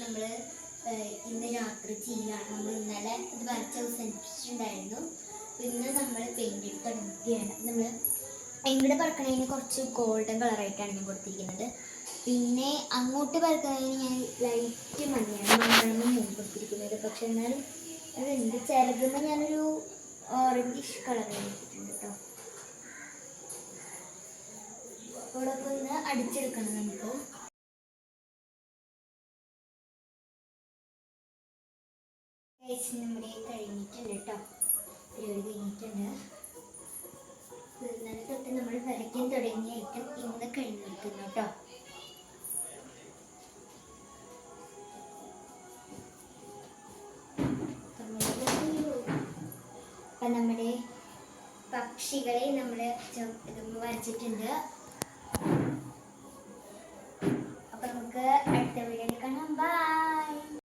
നമ്മൾ ഇന്നലെ ഇത് നമ്മൾ പെയിന്റ് നമ്മൾ ഇവിടെ പറക്കണതിന് കുറച്ച് ഗോൾഡൻ കളറായിട്ടാണ് ഞാൻ കൊടുത്തിരിക്കുന്നത്. പിന്നെ അങ്ങോട്ട് പറക്കണതിന് ഞാൻ ലൈറ്റ് മഞ്ഞയാണ് മഞ്ഞാണ് ഞാൻ കൊടുത്തിരിക്കുന്നത്. പക്ഷെ എന്നാലും അതെന്ത് ചിലകുമ്പോൾ ഞാനൊരു ഓറഞ്ചിഷ് കളർ കൊടുത്തിട്ടുണ്ട് കേട്ടോ അതോടൊപ്പം ഒന്ന് അടിച്ചെടുക്കണം നമുക്ക്. നമ്മുടെ കഴിഞ്ഞിട്ടുണ്ട് കേട്ടോ. പരിപാടി കഴിഞ്ഞിട്ടുണ്ട്. ഇന്നലെ തൊട്ട് നമ്മൾ വരയ്ക്കാൻ തുടങ്ങിയ ഐറ്റം ഇന്ന് കഴിഞ്ഞിരിക്കുന്നു കേട്ടോ. നമ്മുടെ പക്ഷികളെ നമ്മൾ വരച്ചിട്ടുണ്ട്.